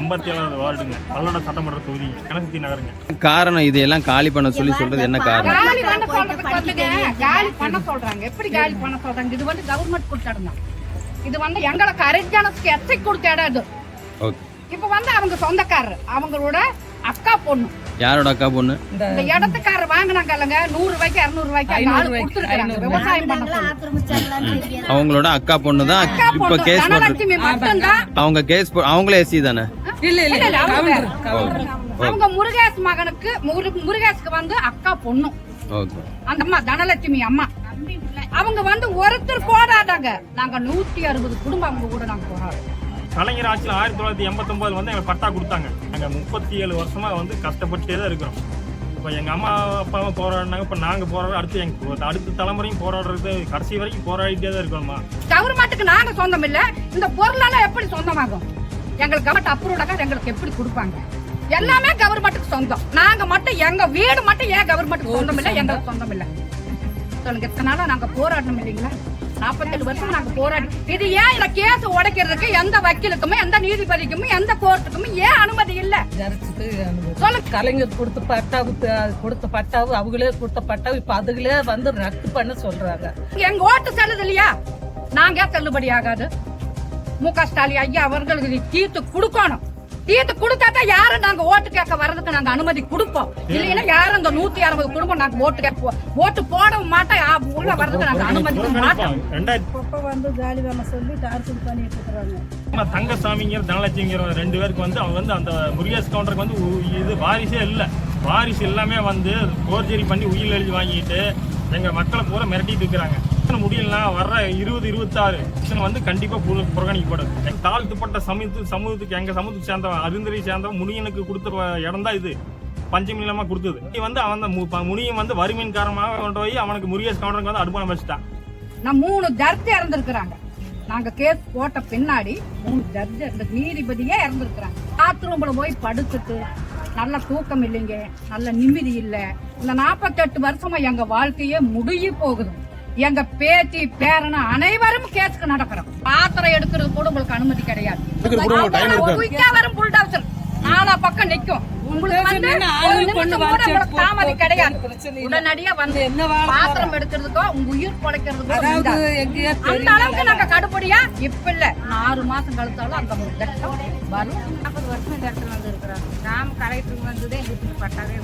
ஐம்பத்தி ஏழாவது வார்டுங்க. பல்லட சட்டமன்ற தொகுதி கணசக்தி நகருங்க. காரணம் இதையெல்லாம் காலி பண்ண சொல்லி சொல்றது என்ன காரணம்? காலி பண்ண சொல்றதுக்கு வந்துங்க காலி பண்ண சொல்றாங்க. எப்படி காலி பண்ண சொல்றாங்க? இது வந்து கவர்மெண்ட் கொடுத்த இடம் தான் இது வந்து எங்களுக்கு அரிஜனத்துக்கு எச்சை கொடுத்த இடம் இது. ஓகே. இப்ப வந்து அவங்க சொந்தக்காரர். அவங்களோட அக்கா பொண்ணு. யாரோட அக்கா பொண்ணு? இந்த இடத்துக்காரர் வாங்கினாங்க இல்லைங்க. நூறு ரூபாய்க்கு இருநூறு ரூபாய்க்கு விவசாயம் பண்ண. அவங்களோட அக்கா பொண்ணு. தான் இப்ப கேஸ் போட்டு அவங்க கேஸ் அவங்களே எஸ்சி தானே? இல்ல இல்ல அவங்க முருகேஷ் மகனுக்கு முரு- முருகேஷ்க்கு வந்து அக்கா பொண்ணும் ஓகே. அந்த அம்மா தனலட்சுமி அம்மா. அவங்க வந்து ஒருத்தர் போராடாங்க நாங்க நூத்தி அறுபது குடும்பம் அவங்க கூட நாங்க போராடுறோம் கலைஞர் ஆட்சியில் ஆயிரத்தி தொள்ளாயிரத்தி எண்பத்தொன்பதுல வந்து எங்களுக்கு பட்டா கொடுத்தாங்க. நாங்கள் முப்பத்தி ஏழு வருஷமா வந்து கஷ்டப்பட்டே தான் இருக்கிறோம். இப்போ எங்கள் அம்மா அப்பாவும் போராடினாங்க. இப்போ நாங்கள் போராட அடுத்து எங்கள் அடுத்த தலைமுறையும் போராடுறது கடைசி வரைக்கும் போராடிட்டே தான் இருக்கணுமா? கவர்மெண்ட்டுக்கு நாங்க சொந்தம் இல்ல. இந்த பொருளெல்லாம் எப்படி சொந்தமாகும்? எங்களுக்கு கவர்மெண்ட் அப்ரூவ்டாக எங்களுக்கு எப்படி கொடுப்பாங்க? எல்லாமே கவர்மெண்ட்டுக்கு சொந்தம். நாங்க மட்டும் எங்க வீடு மட்டும் ஏன் கவர்மெண்ட்டுக்கு சொந்தம் இல்ல? எங்களுக்கு சொந்தம் இல்ல. சொல்லுங்க இத்தனை நாளா நாங்க போராடணும் இல்லைங்களா? நாற்பத்தேழு வருஷம் நாங்க போராடி இது ஏன் இந்த கேஸ் உடைக்கிறதுக்கு எந்த வக்கீலுக்குமே எந்த நீதிபதிக்குமே எந்த கோர்ட்டுக்குமே ஏன் அனுமதி இல்ல. சொல்லுங்க. கலைஞர் கொடுத்த பட்டாவு கொடுத்த பட்டாவு அவங்களே கொடுத்த பட்டாவு இப்ப அதுகளே வந்து ரத்து பண்ண சொல்றாங்க. எங்க ஓட்டு செல்லுது இல்லையா? நாங்க செல்லுபடி ஆகாது? மு க ஸ்டாலின் ஐயா அவர்களுக்கு தீர்த்து கொடுக்கணும். தீர்த்து கொடுத்தா தான் யாரும் நாங்க ஓட்டு கேட்க வர்றதுக்கு நாங்க அனுமதி கொடுப்போம். இல்லைன்னா யாரும் இந்த நூத்தி அறுபது குடும்பம் நாங்க ஓட்டு கேட்போம் ஓட்டு போடவும் மாட்டோம். உள்ள வர்றதுக்கு நாங்க அனுமதிக்க மாட்டோம். வந்து காலி பண்ண சொல்லி டார்ச்சர் பண்ணிட்டு இருக்கிறாங்க. தங்கசாமிங்கிற தனலட்சுமிங்கிற ரெண்டு பேருக்கு வந்து அவங்க வந்து அந்த முருகேஷ் கவுண்டருக்கு வந்து இது வாரிசே இல்லை. வாரிசு எல்லாமே வந்து போர்ஜரி பண்ணி உயிர் எழுதி வாங்கிட்டு எங்க மக்களை பூரா மிரட்டிட்டு இருக்கிறாங்க. முடியலனா வர்ற இருபது இருபத்தாறு பிரச்சனை வந்து கண்டிப்பா புற- புறக்கணிக்கப்படும். தாழ்த்துப்பட்ட சமூகத்து சமூகத்துக்கு எங்க சமூகத்துக்கு சேர்ந்தவன் அருந்தரை சேர்ந்தவன் முனியனுக்கு கொடுத்த இடம் தான் இது. பஞ்சமி கொடுத்தது. இது வந்து அவன் அந்த மு- முனியன் வந்து வறுமையின் காரணமாக கொண்டு போய் அவனுக்கு முருகேஷ் கவுண்டருக்கு வந்து அடுப்பான வச்சுட்டான். நான் மூணு ஜட்ஜ் இறந்துருக்குறாங்க. நாங்க கேஸ் போட்ட பின்னாடி மூணு ஜட்ஜ் இந்த நீதிபதியே இறந்துருக்குறாங்க. பாத்ரூம்ல போய் படுத்துட்டு நல்ல தூக்கம் இல்லைங்க நல்ல நிம்மதி இல்ல. இந்த நாற்பத்தெட்டு வருஷமா எங்க வாழ்க்கையே முடிய போகுது. எங்க பேத்தி பேரன அனைவரும் கேஸுக்கு நடக்கிறோம் பாத்திரம் எடுக்கிறது கூட உங்களுக்கு அனுமதி கிடையாது. குயிக்கா வரும் புல்டோசர் நாலா பக்கம் நிக்கும். உங்களுக்கு தாமதி கிடையாது. உடனடியா வந்து பாத்திரம் எடுக்கிறதுக்கோ உங்க உயிர். எங்கேயோ அந்த அளவுக்கு நாங்க கடுப்படியா? இப்ப இல்ல. ஆறு மாசம் கழிச்சாலும் அந்த வரும். நாற்பது வருஷம் இந்த இடத்துல வந்து இருக்கிறாங்க. கிராம கலெக்டருக்கு வந்ததே எங்களுக்கு பட்டாவே.